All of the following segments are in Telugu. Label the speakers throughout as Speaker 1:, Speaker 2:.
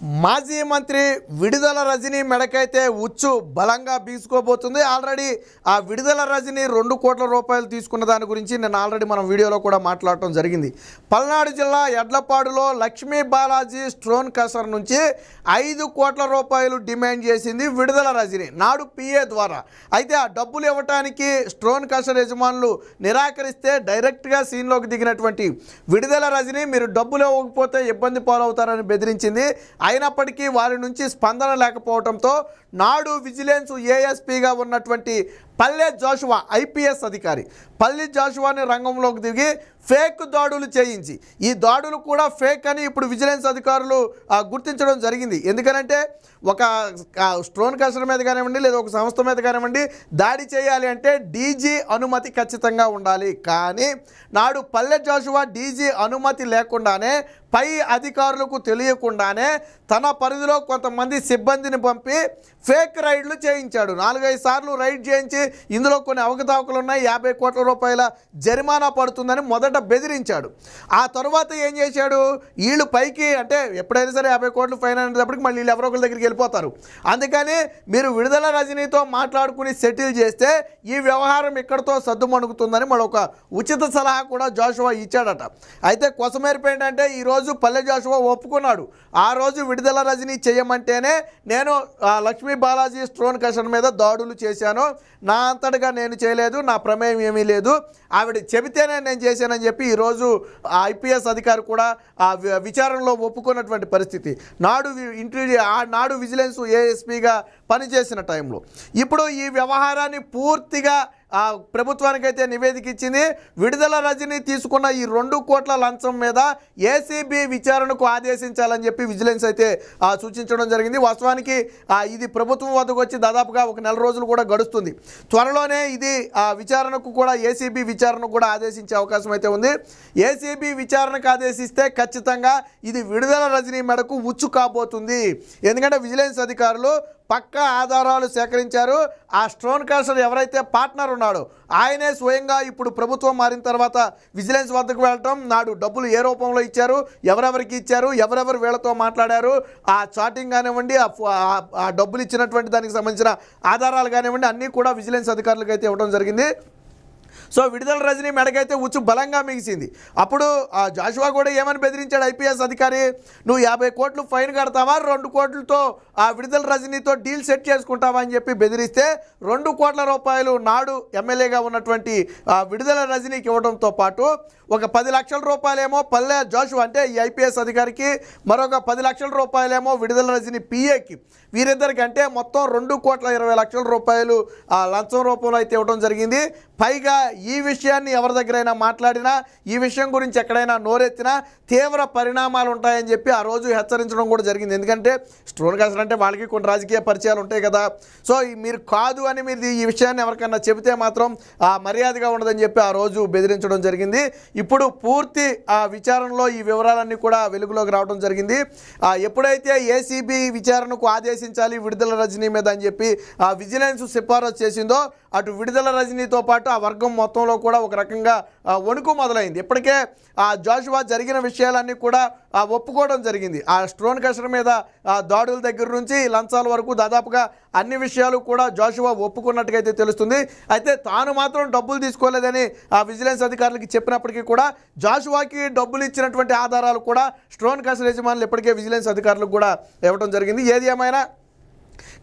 Speaker 1: మాజీ మంత్రి విడుదల రజని మెడకైతే ఉచ్చు బలంగా బీసుకోబోతుంది. ఆల్రెడీ ఆ విడుదల రజని రెండు కోట్ల రూపాయలు తీసుకున్న దాని గురించి నేను ఆల్రెడీ మనం వీడియోలో కూడా మాట్లాడటం జరిగింది. పల్నాడు జిల్లా ఎడ్లపాడులో లక్ష్మీ బాలాజీ స్ట్రోన్ కసర్ నుంచి ఐదు కోట్ల రూపాయలు డిమాండ్ చేసింది విడుదల రజని నాడు పిఏ ద్వారా. అయితే ఆ డబ్బులు ఇవ్వటానికి స్ట్రోన్ కసర్ యజమానులు నిరాకరిస్తే డైరెక్ట్గా సీన్లోకి దిగినటువంటి విడుదల రజని మీరు డబ్బులు ఇవ్వకపోతే ఇబ్బంది పాలవుతారని బెదిరించింది అయినప్పటికీ వారి నుంచి స్పందన లేకపోవడంతో నాడు విజిలెన్స్ ఏఎస్పీగా ఉన్నటువంటి పల్లె జాషువా ఐపీఎస్ అధికారి. పల్లె జాషువాని రంగంలోకి దిగి ఫేక్ దాడులు చేయించి. ఈ దాడులు కూడా ఫేక్ అని ఇప్పుడు విజిలెన్స్ అధికారులు గుర్తించడం జరిగింది. ఎందుకనంటే ఒక స్ట్రోన్ కల్చర్ మీద కానివ్వండి లేదా ఒక సంస్థ మీద కానివ్వండి దాడి చేయాలి అంటే డీజీ అనుమతి ఖచ్చితంగా ఉండాలి. కానీ నాడు పల్లె జాషువా డీజీ అనుమతి లేకుండానే పై అధికారులకు తెలియకుండానే తన పరిధిలో కొంతమంది సిబ్బందిని పంపి ఫేక్ రైడ్లు చేయించాడు. నాలుగైదు సార్లు రైడ్ చేయించి ఇందులో కొన్ని అవకతవకలు ఉన్నాయి. యాభై కోట్ల రూపాయల జరిమానా పడుతుందని మొదట బెదిరించాడు. ఆ తర్వాత ఏం చేశాడు? వీళ్ళు పైకి అంటే ఎప్పుడైనా సరే యాభై కోట్లు ఫైన్ అనేటప్పటికి మళ్ళీ వీళ్ళు ఎవరో ఒకరి దగ్గరికి వెళ్ళిపోతారు. అందుకని మీరు విడుదల రజనీతో మాట్లాడుకుని సెటిల్ చేస్తే ఈ వ్యవహారం ఇక్కడతో సద్దుమణుగుతుందని మరొక ఉచిత సలహా కూడా జాషువా ఇచ్చాడట. అయితే కొసమేరపు అంటే ఈరోజు పల్లె జాషువా ఒప్పుకున్నాడు. ఆ రోజు విడుదల రజనీ చేయమంటేనే నేను ఆ, లక్ష్మీ బాలాజీ స్ట్రోన్ కషన్ మీద దాడులు చేశాను. నా అంతటగా నేను చేయలేదు నా ప్రమేయం ఏమీ లేదు. ఆవిడ చెబితేనే నేను చేశానని చెప్పి ఈరోజు ఐపీఎస్ అధికారి కూడా ఆ వి- విచారణలో ఒప్పుకున్నటువంటి పరిస్థితి. నాడు వి- ఆ నాడు విజిలెన్స్ ఏఎస్పీగా పనిచేసిన టైంలో. ఇప్పుడు ఈ వ్యవహారాన్ని పూర్తిగా ప్రభుత్వానికైతే నివేదిక ఇచ్చింది విడుదల రజని తీసుకున్న ఈ రెండు కోట్ల లంచం మీద ఏసీబీ విచారణకు ఆదేశించాలని చెప్పి విజిలెన్స్ అయితే సూచించడం జరిగింది. వాస్తవానికి ఇది ప్రభుత్వం వద్దకు వచ్చి దాదాపుగా ఒక నెల రోజులు కూడా గడుస్తుంది. త్వరలోనే ఇది ఆ, విచారణకు కూడా ఏసీబీ విచారణకు కూడా ఆదేశించే అవకాశం అయితే ఉంది. ఏసీబీ విచారణకు ఆదేశిస్తే ఖచ్చితంగా ఇది విడుదల రజనీ మెడకు ఉచ్చు కాబోతుంది. ఎందుకంటే విజిలెన్స్ అధికారులు పక్కా ఆధారాలు సేకరించారు. ఆ స్టోన్ కాస్టర్ ఎవరైతే పార్ట్నర్ ఉన్నాడో ఆయనే స్వయంగా ఇప్పుడు ప్రభుత్వం మారిన తర్వాత విజిలెన్స్ వద్దకు వెళ్ళటం నాడు డబ్బులు ఏ రూపంలో ఇచ్చారు ఎవరెవరికి ఇచ్చారు ఎవరెవరు వీళ్ళతో మాట్లాడారు ఆ చాటింగ్ కానివ్వండి ఆ ఆ- ఆ డబ్బులు ఇచ్చినటువంటి దానికి సంబంధించిన ఆధారాలు కానివ్వండి అన్నీ కూడా విజిలెన్స్ అధికారులకు అయితే ఇవ్వడం జరిగింది. సో విడుదల రజనీ మెడకైతే ఉచ్చు బలంగా మిగిసింది. అప్పుడు ఆ జాషువా కూడా ఏమని బెదిరించాడు ఐపీఎస్ అధికారి? నువ్వు యాభై కోట్లు ఫైన్ కడతావా? రెండు కోట్లతో ఆ విడుదల రజనీతో డీల్ సెట్ చేసుకుంటావా? అని చెప్పి బెదిరిస్తే రెండు కోట్ల రూపాయలు నాడు ఎమ్మెల్యేగా ఉన్నటువంటి విడుదల రజనీకి ఇవ్వడంతో పాటు ఒక పది లక్షల రూపాయలేమో పల్లె జాషువా అంటే ఈ ఐపీఎస్ అధికారికి మరొక పది లక్షల రూపాయలేమో విడుదల రజని పిఏకి. వీరిద్దరికి అంటే మొత్తం రెండు కోట్ల ఇరవై లక్షల రూపాయలు ఆ లంచం రూపంలో అయితే ఇవ్వడం జరిగింది. పైగా ఈ విషయాన్ని ఎవరి దగ్గరైనా మాట్లాడినా ఈ విషయం గురించి ఎక్కడైనా నోరెత్తినా తీవ్ర పరిణామాలు ఉంటాయని చెప్పి ఆ రోజు హెచ్చరించడం కూడా జరిగింది. ఎందుకంటే స్టోన్ కాసర్ అంటే వాళ్ళకి కొన్ని రాజకీయ పరిచయాలు ఉంటాయి కదా. సో మీరు కాదు అని మీరు ఈ విషయాన్ని ఎవరికైనా చెబితే మాత్రం ఆ మర్యాదగా ఉండదని చెప్పి ఆ రోజు బెదిరించడం జరిగింది. ఇప్పుడు పూర్తి ఆ విచారణలో ఈ వివరాలన్నీ కూడా వెలుగులోకి రావడం జరిగింది. ఎప్పుడైతే ఏసీబీ విచారణకు ఆదేశించాలి విడుదల రజనీ మీద అని చెప్పి ఆ విజిలెన్స్ సిఫారసు చేసిందో అటు విడుదల రజనీతో పాటు ఆ వర్గం మొత్తంలో కూడా ఒక రకంగా వణుకు మొదలైంది. ఇప్పటికే ఆ జాషువా జరిగిన విషయాలన్నీ కూడా ఒప్పుకోవడం జరిగింది. ఆ స్ట్రోన్ కషర్ మీద ఆ, దాడుల దగ్గర నుంచి లంచాల వరకు దాదాపుగా అన్ని విషయాలు కూడా జాషువా ఒప్పుకున్నట్టుగా అయితే తెలుస్తుంది. అయితే తాను మాత్రం డబ్బులు తీసుకోలేదని ఆ విజిలెన్స్ అధికారులకి చెప్పినప్పటికీ కూడా జాషువాకి డబ్బులు ఇచ్చినటువంటి ఆధారాలు కూడా స్ట్రోన్ కషర్ యజమానులు ఇప్పటికే విజిలెన్స్ అధికారులకు కూడా ఇవ్వడం జరిగింది. ఏది ఏమైనా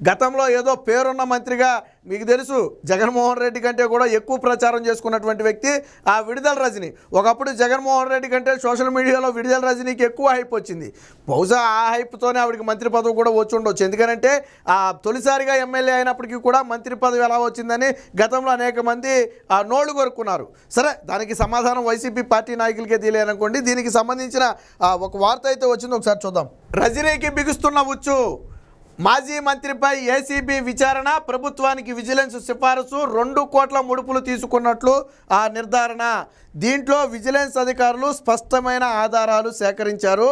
Speaker 1: గతంలో ఏదో పేరున్న మంత్రిగా మీకు తెలుసు జగన్మోహన్ రెడ్డి కంటే కూడా ఎక్కువ ప్రచారం చేసుకున్నటువంటి వ్యక్తి ఆ విడుదల రజని. ఒకప్పుడు జగన్మోహన్ రెడ్డి కంటే సోషల్ మీడియాలో విడుదల రజనీకి ఎక్కువ హైప్ వచ్చింది. బహుశా ఆ హైప్తోనే ఆవిడకి మంత్రి పదవి కూడా వచ్చి ఉండొచ్చు. ఎందుకంటే ఆ తొలిసారిగా ఎమ్మెల్యే అయినప్పటికీ కూడా మంత్రి పదవి ఎలా వచ్చిందని గతంలో అనేక మంది ఆ నోళ్ళు కొరుక్కున్నారు. సరే దానికి సమాధానం వైసీపీ పార్టీ నాయకులకే తెలియనుకోండి దీనికి సంబంధించిన ఒక వార్త అయితే వచ్చింది. ఒకసారి చూద్దాం. రజనీకి బిగుస్తున్న ఉచ్చు. మాజీ మంత్రిపై ఏసీబీ విచారణ ప్రభుత్వానికి విజిలెన్స్ సిఫారసు రెండు కోట్ల ముడుపులు తీసుకున్నట్లు ఆ నిర్ధారణ. దీంట్లో విజిలెన్స్ అధికారులు స్పష్టమైన ఆధారాలు సేకరించారు.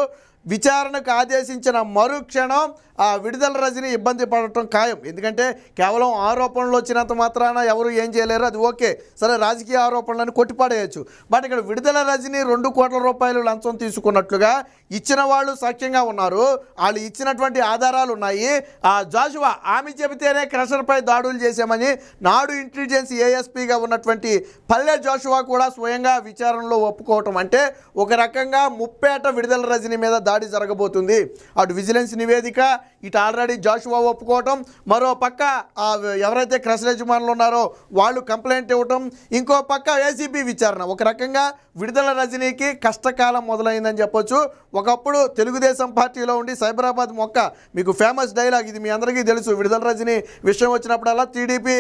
Speaker 1: విచారణకు ఆదేశించిన మరుక్షణం ఆ విడుదల రజని ఇబ్బంది పడటం ఖాయం. ఎందుకంటే కేవలం ఆరోపణలు వచ్చినంత మాత్రాన ఎవరు ఏం చేయలేరు. అది ఓకే. సరే రాజకీయ ఆరోపణలను కొట్టిపాడేయచ్చు బట్ ఇక్కడ విడుదల రజని రెండు కోట్ల రూపాయలు లంచం తీసుకున్నట్లుగా ఇచ్చిన వాళ్ళు సాక్ష్యంగా ఉన్నారు. వాళ్ళు ఇచ్చినటువంటి ఆధారాలు ఉన్నాయి. ఆ జాషువా ఆమె చెబితేనే క్రషర్పై దాడులు చేశామని నాడు ఇంటెలిజెన్స్ ఏఎస్పీగా ఉన్నటువంటి పల్లె జాషువా కూడా స్వయంగా విచారణలో ఒప్పుకోవటం. అంటే ఒక రకంగా ముప్పేట విడుదల రజని మీద దాడి జరగబోతుంది. అటు విజిలెన్స్ నివేదిక ఇటు ఆల్రెడీ జాషువా ఒప్పుకోవటం మరో పక్క ఆ ఎవరైతే క్రషర్ యజమానులు ఉన్నారో వాళ్ళు కంప్లైంట్ ఇవ్వటం ఇంకో పక్క ఏసీబీ విచారణ. ఒక రకంగా విడుదల రజనీకి కష్టకాలం మొదలైందని చెప్పొచ్చు. ఒకప్పుడు తెలుగుదేశం పార్టీలో ఉండి సైబరాబాద్ మొక్క మీకు ఫేమస్ డైలాగ్ ఇది మీ అందరికీ తెలుసు. విడుదల రజని విషయం వచ్చినప్పుడల్లా టీడీపీ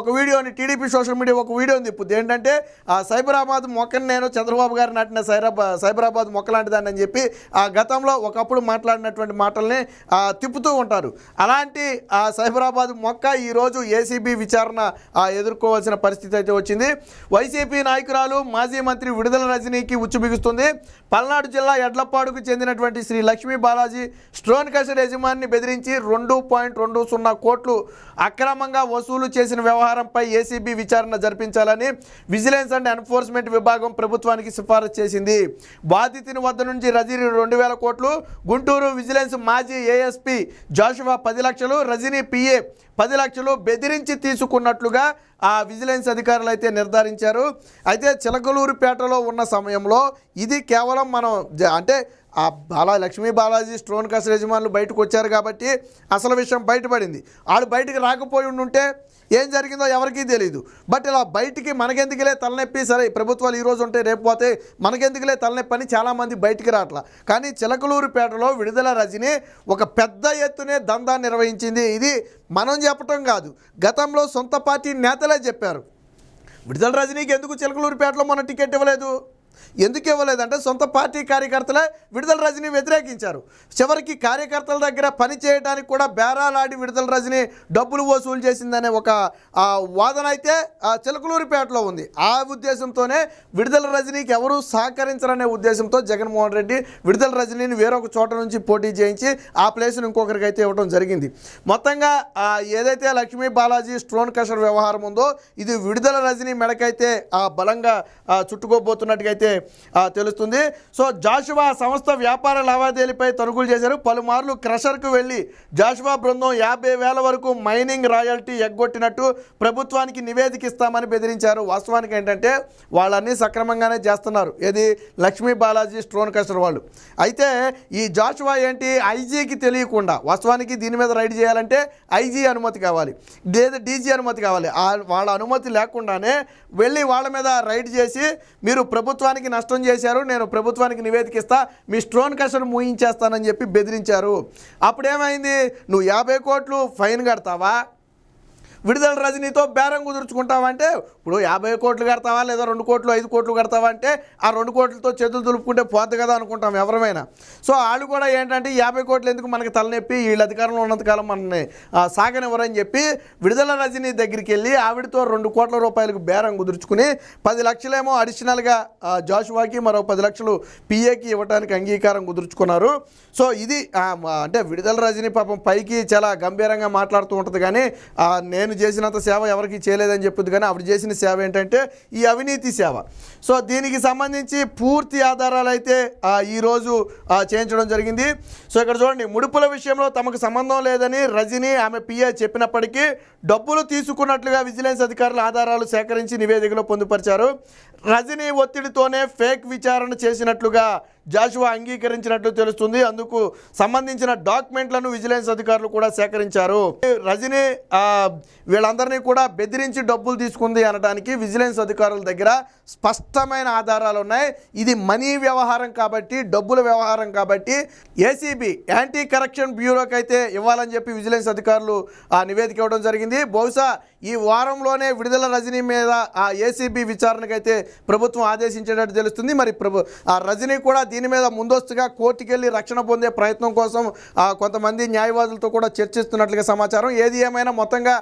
Speaker 1: ఒక వీడియోని టీడీపీ సోషల్ మీడియా ఒక వీడియోని తిప్పుద్ది ఏంటంటే ఆ సైబరాబాద్ మొక్కని నేను చంద్రబాబు గారు నాటిన సైరాబా సైబరాబాద్ మొక్క లాంటిదాన్ని అని చెప్పి ఆ గతంలో ఒకప్పుడు మాట్లాడినటువంటి మాటల్ని తిప్పుతూ ఉంటారు. అలాంటి సైబరాబాద్ మొక్క ఈరోజు ఏసీబీ విచారణ ఎదుర్కోవాల్సిన పరిస్థితి అయితే వచ్చింది. వైసీపీ నాయకురాలు మాజీ మంత్రి విడుదల రజనీకి ఉచ్చుబిగుస్తుంది. పల్నాడు జిల్లా ఎడ్లపాడుకు చెందినటువంటి శ్రీ లక్ష్మీ బాలాజీ స్టోన్ కషర్ యజమాని బెదిరించి రెండు పాయింట్ రెండు సున్నా కోట్లు అక్రమంగా వసూలు చేసిన వ్యవహారంపై ఏసీబీ విచారణ జరిపించాలని విజిలెన్స్ అండ్ ఎన్ఫోర్స్మెంట్ విభాగం ప్రభుత్వానికి సిఫారసు చేసింది. బాధితుని వద్ద నుంచి రజీ రెండు వేల కోట్లు గుంటూరు విజిలెన్స్ మాజీ ఏఎస్పీ జాషువా పది లక్షలు రజనీ పిఏ పది లక్షలు బెదిరించి తీసుకున్నట్లుగా ఆ విజిలెన్స్ అధికారులు అయితే నిర్ధారించారు. అయితే చిలకలూరుపేటలో ఉన్న సమయంలో ఇది కేవలం మనం అంటే ఆ బాలా లక్ష్మీ బాలాజీ స్టోన్ కస్ యజమానులు బయటకు వచ్చారు కాబట్టి అసలు విషయం బయటపడింది. వాళ్ళు బయటకు రాకపోయి ఉండుంటే ఏం జరిగిందో ఎవరికీ తెలియదు బట్ ఇలా బయటికి మనకెందుకులే తలనొప్పి? సరే ప్రభుత్వాలు ఈరోజు ఉంటే రేపు పోతే మనకెందుకులే తలనొప్పి అని చాలామంది బయటికి రావట్లా. కానీ చిలకలూరుపేటలో విడుదల రజని ఒక పెద్ద ఎత్తునే దందా నిర్వహించింది. ఇది మనం చెప్పటం కాదు. గతంలో సొంత పార్టీ నేతలే చెప్పారు. విడుదల రజనీకి ఎందుకు చిలకలూరుపేటలో మన టికెట్ ఇవ్వలేదు? ఎందుకు ఇవ్వలేదంటే సొంత పార్టీ కార్యకర్తలే విడుదల రజని వ్యతిరేకించారు. చివరికి కార్యకర్తల దగ్గర పని చేయడానికి కూడా బేరాలాడి విడుదల రజని డబ్బులు వసూలు చేసిందనే ఒక ఆ, వాదన అయితే ఆ, చిలకలూరిపేటలో ఉంది. ఆ ఉద్దేశంతోనే విడుదల రజనీకి ఎవరు సహకరించరనే ఉద్దేశంతో జగన్మోహన్ రెడ్డి విడుదల రజనీని వేరొక చోట నుంచి పోటీ చేయించి ఆ ప్లేస్ను ఇంకొకరికి అయితే ఇవ్వడం జరిగింది. మొత్తంగా ఏదైతే లక్ష్మీ బాలాజీ స్టోన్ కషర్ వ్యవహారం ఉందో ఇది విడుదల రజనీ మెడకైతే ఆ, బలంగా చుట్టుకోబోతున్నట్టుగా చుట్టుకోబోతున్నట్టుగైతే తెలుస్తుంది. సో జాషువా సంస్థ వ్యాపార లావాదేవీలపై తరుగులు చేశారు. పలుమార్లు క్రషర్కు వెళ్ళి జాషువా బృందం యాభై వేల వరకు మైనింగ్ రాయల్టీ ఎగ్గొట్టినట్టు ప్రభుత్వానికి నివేదిక ఇస్తామని బెదిరించారు. వాస్తవానికి ఏంటంటే వాళ్ళన్నీ సక్రమంగానే చేస్తున్నారు. ఏది లక్ష్మీ బాలాజీ స్టోన్ కస్టర్ వాళ్ళు. అయితే ఈ జాషువా ఏంటి ఐజీకి తెలియకుండా వాస్తవానికి దీని మీద రైడ్ చేయాలంటే ఐజీ అనుమతి కావాలి. లేదా డీజీ అనుమతి కావాలి. వాళ్ళ అనుమతి లేకుండానే వెళ్ళి వాళ్ళ మీద రైడ్ చేసి మీరు ప్రభుత్వానికి నష్టం చేశారు నేను ప్రభుత్వానికి నివేదిక ఇస్తా మీ స్ట్రోన్ కస్టర్ మూయించేస్తానని చెప్పి బెదిరించారు. అప్పుడేమైంది? నువ్వు యాభై కోట్లు ఫైన్ కడతావా? విడుదల రజనీతో బేరం కుదుర్చుకుంటావంటే ఇప్పుడు యాభై కోట్లు కడతావా లేదా రెండు కోట్లు ఐదు కోట్లు కడతావా అంటే ఆ రెండు కోట్లతో చేతులు దులుపుకుంటే పోద్ది కదా అనుకుంటాం ఎవరమైనా. సో వాళ్ళు కూడా ఏంటంటే యాభై కోట్లు ఎందుకు మనకి తలనొప్పి వీళ్ళ అధికారంలో ఉన్నంతకాలం మనల్ని సాగనివ్వరని చెప్పి విడుదల రజనీ దగ్గరికి వెళ్ళి ఆవిడతో రెండు కోట్ల రూపాయలకు బేరం కుదుర్చుకుని పది లక్షలేమో అడిషనల్గా జాషువాకి మరో పది లక్షలు పిఏకి ఇవ్వడానికి అంగీకారం కుదుర్చుకున్నారు. సో ఇది అంటే విడుదల రజనీ పాపం పైకి చాలా గంభీరంగా మాట్లాడుతూ ఉంటుంది కానీ నేను నేను చేసినంత సేవ ఎవరికి చేయలేదని చెప్పింది కానీ ఆవిడ చేసిన సేవ ఏంటంటే ఈ అవినీతి సేవ. సో దీనికి సంబంధించి పూర్తి ఆధారాలు అయితే ఈరోజు చేయించడం జరిగింది. సో ఇక్కడ చూడండి ముడుపుల విషయంలో తమకు సంబంధం లేదని రజని ఆమె పిఏ చెప్పినప్పటికీ డబ్బులు తీసుకున్నట్లుగా విజిలెన్స్ అధికారులు ఆధారాలు సేకరించి నివేదికలో పొందుపరిచారు. రజనీ ఒత్తిడితోనే ఫేక్ విచారణ చేసినట్లుగా జాషువా అంగీకరించినట్లు తెలుస్తుంది. అందుకు సంబంధించిన డాక్యుమెంట్లను విజిలెన్స్ అధికారులు కూడా సేకరించారు. రజనీ వీళ్ళందరినీ కూడా బెదిరించి డబ్బులు తీసుకుంది అనడానికి విజిలెన్స్ అధికారుల దగ్గర స్పష్టమైన ఆధారాలు ఉన్నాయి. ఇది మనీ వ్యవహారం కాబట్టి డబ్బుల వ్యవహారం కాబట్టి ఏసీబీ యాంటీ కరప్షన్ బ్యూరోకి అయితే ఇవ్వాలని చెప్పి విజిలెన్స్ అధికారులు ఆ నివేదిక ఇవ్వడం జరిగింది. బహుశా ఈ వారంలోనే విడుదల రజనీ మీద ఆ ఏసీబీ విచారణకైతే ప్రభుత్వం ఆదేశించేటట్టు తెలుస్తుంది. మరి ప్రభు ఆ రజనీ కూడా దీని దీని మీద ముందస్తుగా కోర్టుకెళ్ళి రక్షణ పొందే ప్రయత్నం కోసం కొంతమంది న్యాయవాదులతో కూడా చర్చిస్తున్నట్లుగా సమాచారం. ఏది ఏమైనా మొత్తంగా